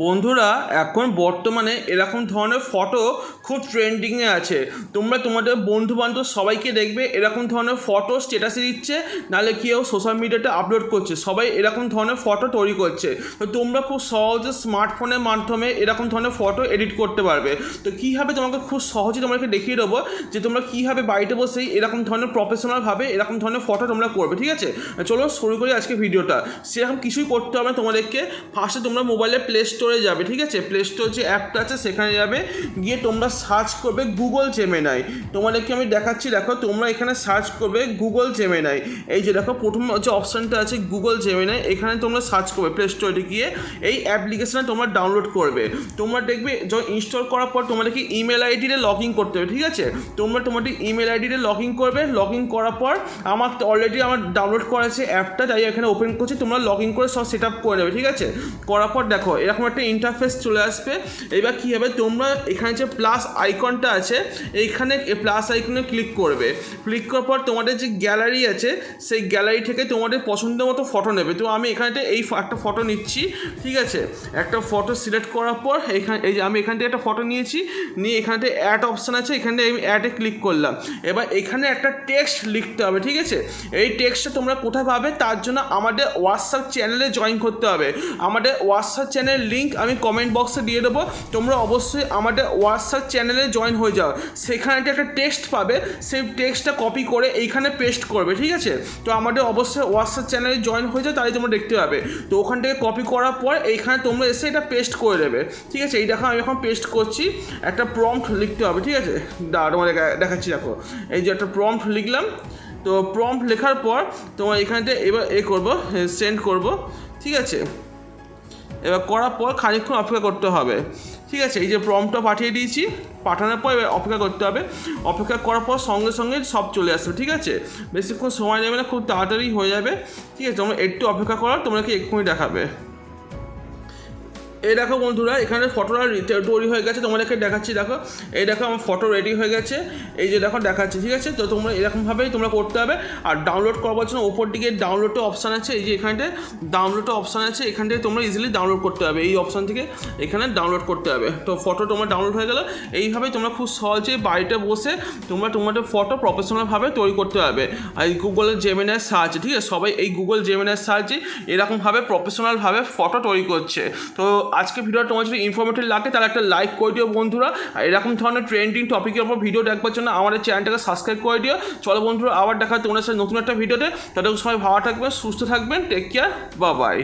বন্ধুরা, এখন বর্তমানে এরকম ধরনের ফটো খুব ট্রেন্ডিংয়ে আছে। তোমরা তোমাদের বন্ধু বান্ধব সবাইকে দেখবে এরকম ধরনের ফটো স্টেটাসে দিচ্ছে, নাহলে কেউ সোশ্যাল মিডিয়াতে আপলোড করছে। সবাই এরকম ধরনের ফটো তৈরি করছে। তো তোমরা খুব সহজে স্মার্টফোনের মাধ্যমে এরকম ধরনের ফটো এডিট করতে পারবে। তো কীভাবে তোমাকে খুব সহজে তোমাকে দেখিয়ে দেবো যে তোমরা কীভাবে বাড়িতে বসেই এরকম ধরনের প্রফেশনালভাবে এরকম ধরনের ফটো তোমরা করবে, ঠিক আছে? চলো শুরু করি আজকে ভিডিওটা সেরকম কিছুই করতে হবে না তোমাদেরকে। ফার্স্টে তোমরা মোবাইলে প্লে স্টোরে যাবে, ঠিক আছে? প্লে স্টোর যে অ্যাপটা আছে, সেখানে যাবে। গিয়ে তোমরা সার্চ করবে গুগল জেমেনাই তোমাদেরকে আমি দেখাচ্ছি, দেখো, তোমরা এখানে সার্চ করবে গুগল জেমেনাই এই যে দেখো, প্রথম যে অপশানটা আছে গুগল জেমেনাই এখানে তোমরা সার্চ করবে প্লে স্টোরে গিয়ে। এই অ্যাপ্লিকেশনটা তোমরা ডাউনলোড করবে। তোমরা দেখবে, যখন ইনস্টল করার পর তোমাদেরকে ইমেল আইডিতে লগ ইন করতে হবে, ঠিক আছে? তোমরা তোমাদের ইমেল আইডিতে লগ ইন করবে। লগ ইন করার পর আমার অলরেডি আমার ডাউনলোড করা আছে অ্যাপটা তাই এখানে ওপেন করছি। তোমরা লগ ইন করে সব সেট আপ করে নেবে, ঠিক আছে? করার পর দেখো, এরকম একটা ইন্টারফেস চলে আসবে। এবার কী হবে? তোমরা এখানে যে প্লাস আইকনটা আছে, এইখানে প্লাস আইকনে ক্লিক করবে। ক্লিক করার পর তোমাদের যে গ্যালারি আছে, সেই গ্যালারি থেকে তোমাদের পছন্দ মতো ফটো নেবে। তো আমি এখানে এই একটা ফটো নিচ্ছি, ঠিক আছে? একটা ফটো সিলেক্ট করার পর এখানে, এই যে আমি এখান থেকে একটা ফটো নিয়েছি, নিয়ে এখানে অ্যাড অপশান আছে, এখানে আমি অ্যাডে ক্লিক করলাম। এবার এখানে একটা টেক্সট লিখতে হবে, ঠিক আছে? এই টেক্সটটা তোমরা কোথায় পাবে? তার জন্য আমাদের হোয়াটসঅ্যাপ চ্যানেলে জয়েন করতে হবে। আমাদের হোয়াটসঅ্যাপ চ্যানেল লিঙ্ক আমি কমেন্ট বক্সে দিয়ে দেবো। তোমরা অবশ্যই আমাদের হোয়াটসঅ্যাপ চ্যানেলে জয়েন হয়ে যাও। সেখানে একটা টেক্সট পাবে। সেই টেক্সটটা কপি করে এইখানে পেস্ট করবে, ঠিক আছে? তো আমাদের অবশ্যই হোয়াটসঅ্যাপ চ্যানেলে জয়েন হয়ে যাও, তাহলে তোমরা দেখতে পাবে। তো ওখান থেকে কপি করার পর এইখানে তোমরা এসে এটা পেস্ট করে দেবে, ঠিক আছে? এই দেখো, আমি এখন পেস্ট করছি। একটা প্রম্পট লিখতে হবে, ঠিক আছে? দাঁড়া, তোমাদের দেখা- দেখাচ্ছি, দেখো। এই যে একটা প্রম্পট লিখলাম। তো প্রম্পট লেখার পর তোমার এখানতে এবার এ করব সেন্ড করব, ঠিক আছে? এবার করার পর খানিকক্ষণ অপেক্ষা করতে হবে। ঠিক আছে, এই যে প্রমটা পাঠিয়ে দিয়েছি, পাঠানোর পর এবার অপেক্ষা করতে হবে। অপেক্ষা করার পর সঙ্গে সঙ্গে সব চলে আসবে, ঠিক আছে? বেশিক্ষণ সময় নেবে না, খুব তাড়াতাড়ি হয়ে যাবে। ঠিক আছে, তোমরা একটু অপেক্ষা করো তোমাকে এক্ষুনি দেখাবে? এই দেখো বন্ধুরা, এখানে ফটোটা তৈরি হয়ে গেছে, তোমাদেরকে দেখাচ্ছি, দেখো। এই দেখো আমার ফটো রেডি হয়ে গেছে। এই যে দেখো, দেখাচ্ছি, ঠিক আছে? তো তোমরা এরকমভাবেই তোমরা করতে হবে। আর ডাউনলোড করবার জন্য ওপর দিকে ডাউনলোডের অপশান আছে, এই যে এখানটায় ডাউনলোডের অপশান আছে এখান থেকে তোমরা ইজিলি ডাউনলোড করতে হবে। এই অপশান থেকে এখানে ডাউনলোড করতে হবে। তো ফটো তোমার ডাউনলোড হয়ে গেল। এইভাবেই তোমরা খুব সহজে বাড়িতে বসে তোমরা তোমাদের ফটো প্রফেশনালভাবে তৈরি করতে পারবে। আর এই গুগলের জেমিনার সাহায্যে, ঠিক আছে? সবাই এই গুগল জেমিনার সাহায্যে এরকমভাবে প্রফেশনালভাবে ফটো তৈরি করছে। তো আজকে ভিডিওটা তোমার যদি ইনফরমেটিভ লাগে, তাহলে একটা লাইক করে দিও বন্ধুরা। এরকম ধরনের ট্রেন্ডিং টপিকের উপর ভিডিও দেখবার জন্য আমাদের চ্যানেলটাকে সাবস্ক্রাইব করে দিও। চলো বন্ধুরা, আবার দেখা তোমার সাথে নতুন একটা ভিডিওতে তাদের সবাই ভালো থাকবেন, সুস্থ থাকবেন টেক কেয়ার বা বাই